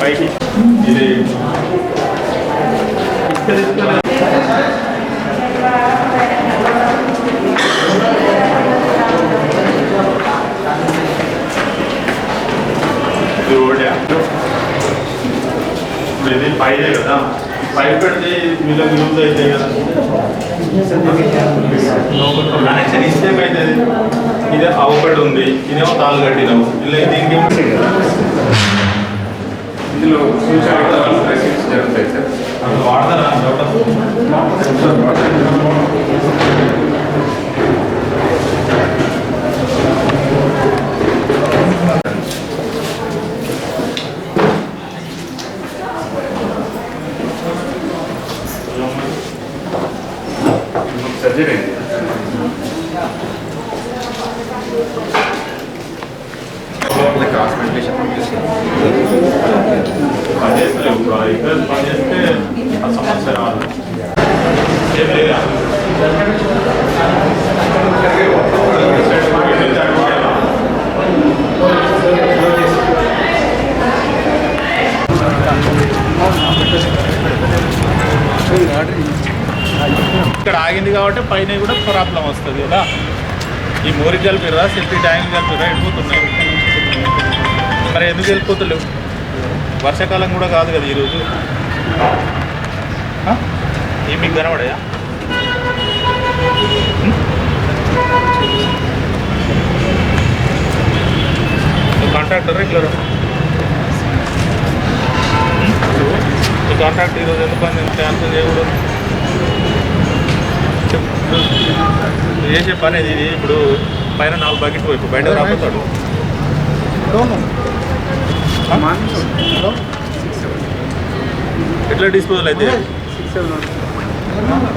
పైకి ఇది ఇది పైదే కదా పైప్ పెడితే మీలో యూజ్ అవుతాయి కదా కనెక్షన్ ఇస్తే అవుతుంది ఇది ఒకటి ఉంది ఇదేమో తాళ్ళు కట్టినావు ఇలా దీనికి ఇందులో సూచనలు రెసిప్ట్స్ జరుగుతాయి సార్ వాడతారా హాస్పిటల్ పని చేస్తలేవు ఇప్పుడు ఇక్కడ ఆగింది కాబట్టి పైన కూడా ప్రాబ్లం వస్తుంది కదా? ఈ మోరికి కలిపిరా సెల్ఫీ ట్యాంక్ కలిపిరా వెళ్ళిపోతున్నాయి మరి ఎందుకు వెళ్ళిపోతలేవు? వర్షాకాలం కూడా కాదు కదా ఈరోజు? ఏం మీకు కనబడాయా? కాంట్రాక్టర్ రెగ్యులర్ ఈ కాంట్రాక్ట్ ఈరోజు ఎందుకు పని క్యాన్సిల్ చేయకూడదు. చేసే పని ఇది. ఇప్పుడు పైన నాలుగు బకెట్ వైపు బయట రాబోతాడు. ఎట్లా డిస్పోజల్ అయితే?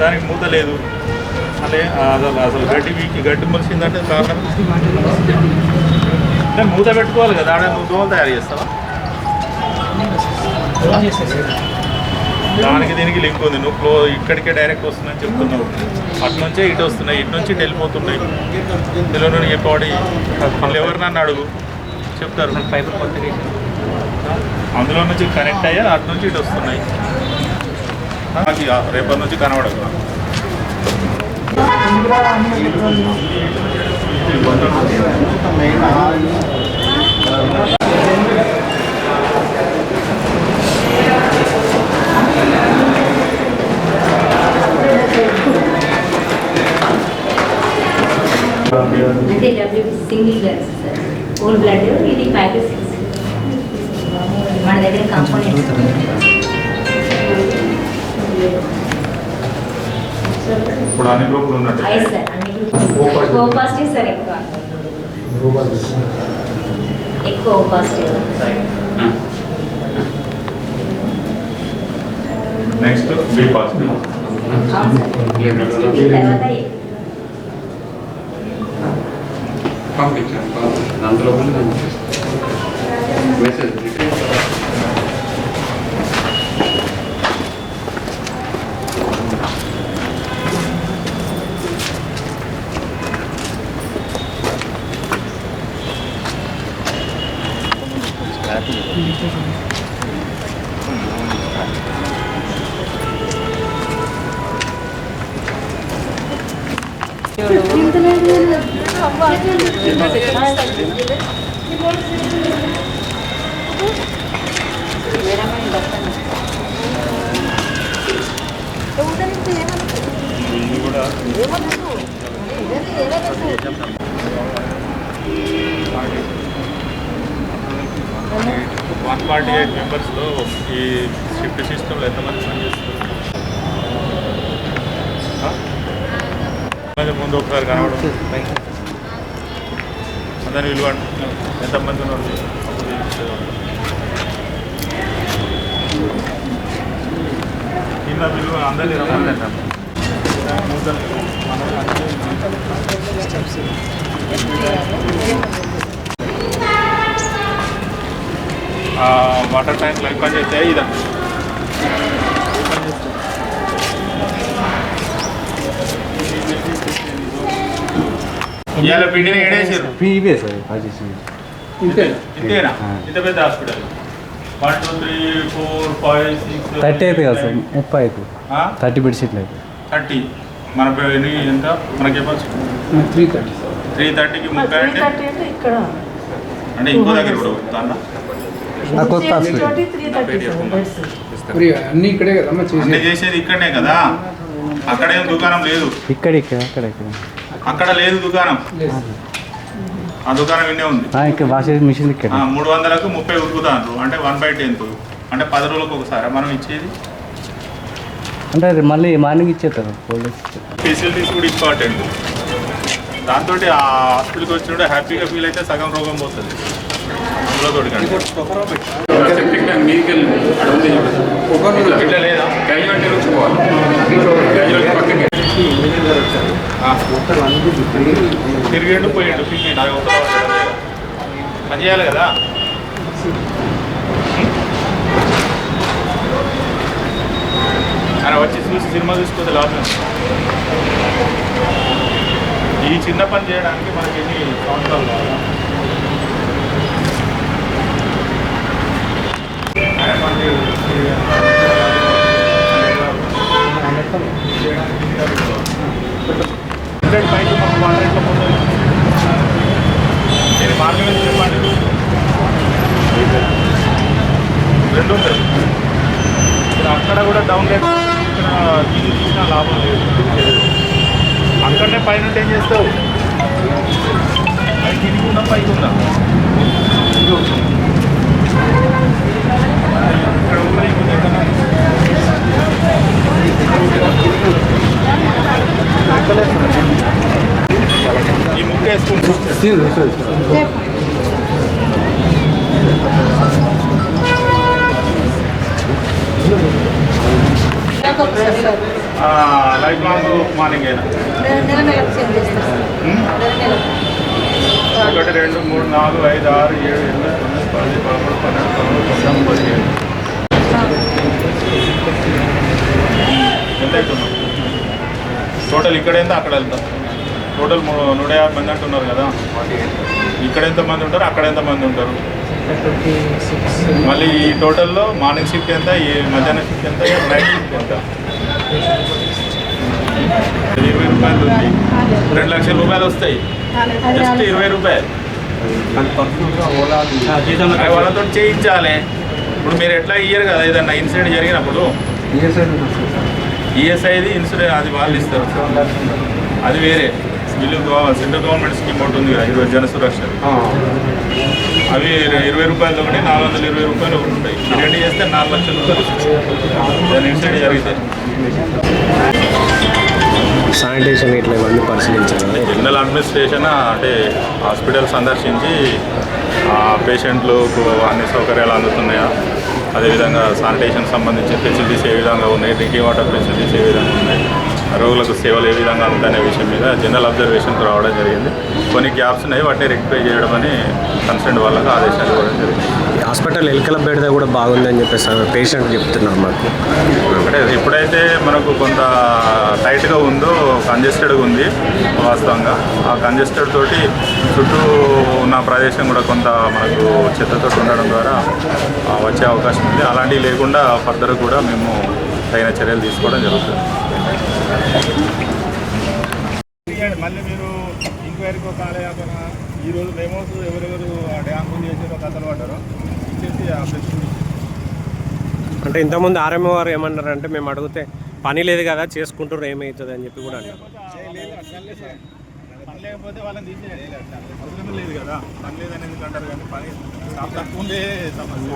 దానికి మూత లేదు. అదే అసలు అసలు గడ్డి వీకి గడ్డి మొలిసిందంటే కారణం? అంటే మూత పెట్టుకోవాలి కదా ఆడ నువ్వు దోమలు తయారు చేస్తావా? దానికి దీనికి లింక్ ఉంది. నువ్వు ఫ్లో ఇక్కడికే డైరెక్ట్ వస్తుందని చెప్తున్నావు. అటు నుంచే ఇటు వస్తున్నాయి ఇటు నుంచి వెళ్ళిపోతున్నాయి. ఇందులో నుండి చెప్పాడు ఎవరు నన్ను అడుగు. చెప్తారు. పైపు కొత్తగా అందులో నుంచి కనెక్ట్ అయ్యా అటు నుంచి ఇటు వస్తున్నాయి. నాకు రేపటి నుంచి కనబడదు. అంటే W single glass sir old blood ఇది ఫైవ్ సిక్స్ మన దగ్గర కాంపోనెంట్స్ ఇప్పుడు అన్ని గ్రూపులు ఉన్నట్టు. సార్ అన్ని ఓ పాజిటివ్ సార్ ఎక్కువ. ఎక్కువ ఓ పాజిటివ్ నెక్స్ట్ బి. పంపించాను అందులో మెసేజ్ వన్ ఫార్టీ ఎయిట్ మెంబర్స్లో ఈ షిఫ్ట్ సిస్టంలో ఎంతమంది పనిచేస్తారు ఆ? కొంచెం ముందు ఒకసారి కనబడం అందరిని విలువ ఎంతమంది ఉన్నారు. కింద విలువ అందరినీ వాటర్ ట్యాంక్ లైఫ్ పని చేస్తే ఇదా? ఇవాళ పిండిని ఏడేసారు ఇవే సార్ పనిచేసింది ఇంతేనా? ఇంత పెద్ద hospital? One two three four five six thirty అవుతుంది కదా సార్ ముప్పై అవుతుంది థర్టీ బెడ్షీట్లు అయితే థర్టీ? మన ఎన్ని ఎంత? మనకి చెప్పచ్చు? త్రీ థర్టీ త్రీ థర్టీకి ముప్పై అంటే? ఇక్కడ అంటే ఇంకో దగ్గర కూడా వస్తుందా? కొత్త అన్ని ఇక్కడే చేసేది? చేసేది ఇక్కడనే కదా? అక్కడేం దుకాణం లేదు? ఇక్కడ ఇక్కడ అక్కడ ఇక్కడ. అక్కడ లేదు దుకాణం. ఆ దుకాణం ఇన్నే ఉంది. ఆ, ఇక్కడ వాష్ మిషన్ ఇక్కడ. మూడు వందలకు ముప్పై ఉరుకుతాండ్రు అంటే వన్ బై టెన్త్ అంటే పది రోజులకు ఒకసారి మనం ఇచ్చేది? అంటే అది మళ్ళీ మార్నింగ్ ఇచ్చేస్తారు ఫెసిలిటీస్ కూడా ఇంపార్టెంట్ దాంతో ఆ హాస్పిటల్కి వచ్చినప్పుడు హ్యాపీగా ఫీల్ అయితే సగం రోగం పోతుంది. అందులో సెప్టిక్ ట్యాంక్ మీదకి వెళ్ళి అక్కడ ఉంది ఇట్లా ఇట్లా లేదా క్యాజువాలిటీ నుంచి పోవాలి క్యాజువాలిటీ పక్కకి తిరిగిండు పోయిండు పిక్నిక్ అది పని చేయాలి కదా? ఆయన వచ్చి చూసి సినిమా చూసుకోతే లాభం ఈ చిన్న పని చేయడానికి మనకి ఎన్ని సంవత్సరాలు కావాలి? పని హండ్రెడ్ పైకి మాకు వన్ హండ్రెడ్లో పోతుంది నేను మార్గం ఏంటి చెప్పండి. రెండు ఉంటాయి. ఇప్పుడు అక్కడ కూడా డౌన్ లేదు. ఇక్కడ దీన్ని తీసినా లాభం లేదు. అక్కడనే పైన ఏం చేస్తావు? అది కిందికి ఉందా పైకి ఉందా ఇక్కడ ఉన్నాయి ఇంకొక ఎక్కడన్నా? ఈ ముక్క వేసుకుంటూ లైఫ్ లాంగ్ మార్నింగ్ అయినా నెల నెలకు చేంజ్ చేస్తారు సార్ నెల నెలకు ఒకటి రెండు మూడు నాలుగు ఐదు ఆరు ఏడు ఎనిమిది తొమ్మిది పది పదమూడు పన్నెండు పదమూడు పద్నాలుగు పదిహేను ఎంత అవుతుంది టోటల్ ఇక్కడ ఎంత అక్కడ వెళ్తా టోటల్ నూట యాభై మంది అంటున్నారు కదా. ఇక్కడ ఎంత మంది ఉంటారు? అక్కడ ఎంత మంది ఉంటారు? మళ్ళీ ఈ టోటల్లో మార్నింగ్ షిఫ్ట్ ఎంత? ఈ మధ్యాహ్నం షిఫ్ట్ ఎంత? నైట్ షిఫ్ట్ ఎంత? ఇరవై రూపాయలు ఉంది. రెండు లక్షల రూపాయలు వస్తాయి. జస్ట్ ఇరవై రూపాయలు. అవి వాళ్ళతో చేయించాలి. ఇప్పుడు మీరు ఎట్లా ఇయ్యరు కదా? ఏదన్నా ఇన్సిడెంట్ జరిగినప్పుడు? ఈఎస్ఐది ఇన్సూరెన్స్ అది వాళ్ళు ఇస్తారు. అది వేరే. వీళ్ళు గవ- సెంట్రల్ గవర్నమెంట్ స్కీమ్ ఒకటి ఉంది కదా ఇరవై జన సురక్ష. అవి ఇర- ఇరవై రూపాయలు ఒకటి నాలుగు వందల ఇరవై రూపాయలు ఒకటి ఉంటాయి. రెండు చేస్తే నాలుగు లక్షల రూపాయలు. దాని ఇన్సిడెంట్ జరిగితే. శానిటేషన్ ఇట్లా ఇవన్నీ పరిశీలించాలి జనరల్ అడ్మినిస్ట్రేషన్ అంటే హాస్పిటల్ సందర్శించి ఆ పేషెంట్లకు అన్ని సౌకర్యాలు అందుతున్నాయా? అదేవిధంగా శానిటేషన్ సంబంధించిన ఫెసిలిటీస్ ఏ విధంగా ఉన్నాయి డ్రింకింగ్ వాటర్ ఫెసిలిటీస్ ఏ విధంగా ఉన్నాయి రోగులకు సేవలు ఏ విధంగా అందుతాయనే విషయం మీద జనరల్ అబ్జర్వేషన్కి రావడం జరిగింది. కొన్ని గ్యాప్స్ ఉన్నాయి వాటిని రెక్టిఫై చేయడం అని కన్సర్న్ వాళ్ళకి ఆదేశాలు ఇవ్వడం జరిగింది. హాస్పిటల్ ఎలుకల బెడద కూడా బాగుందని చెప్పేసి పేషెంట్ చెప్తున్నారు మాకు. అంటే ఎప్పుడైతే మనకు కొంత టైట్గా ఉందో కంజెస్టెడ్గా ఉంది వాస్తవంగా ఆ కంజెస్టెడ్ తోటి చుట్టూ ఉన్న ప్రదేశం కూడా కొంత మనకు చెత్తతో ఉండడం ద్వారా వచ్చే అవకాశం ఉంది. అలాంటివి లేకుండా ఫర్దర్ కూడా మేము తగిన చర్యలు తీసుకోవడం జరుగుతుంది. మళ్ళీ మీరు ఇంక్వైరీకి ఒక కాలేకపోయినా ఈరోజు మెమోస్ ఎవరెవరు డ్యామ్ చేసారో కథలు పడ్డారో. ఇచ్చేసి ఆ ప్రెస్ అంటే ఇంతకుముందు ఆర్ఎంఓ వారు ఏమన్నారు అంటే మేము అడిగితే పని లేదు కదా చేసుకుంటారు ఏమవుతుంది అని చెప్పి కూడా అన్నారు. పని లేకపోతే వాళ్ళని తీసేయాలి. అవసరం లేదు కదా. పని లేదని ఎందుకు అంటారు కానీ పని తక్కువ ఉండే సమస్య.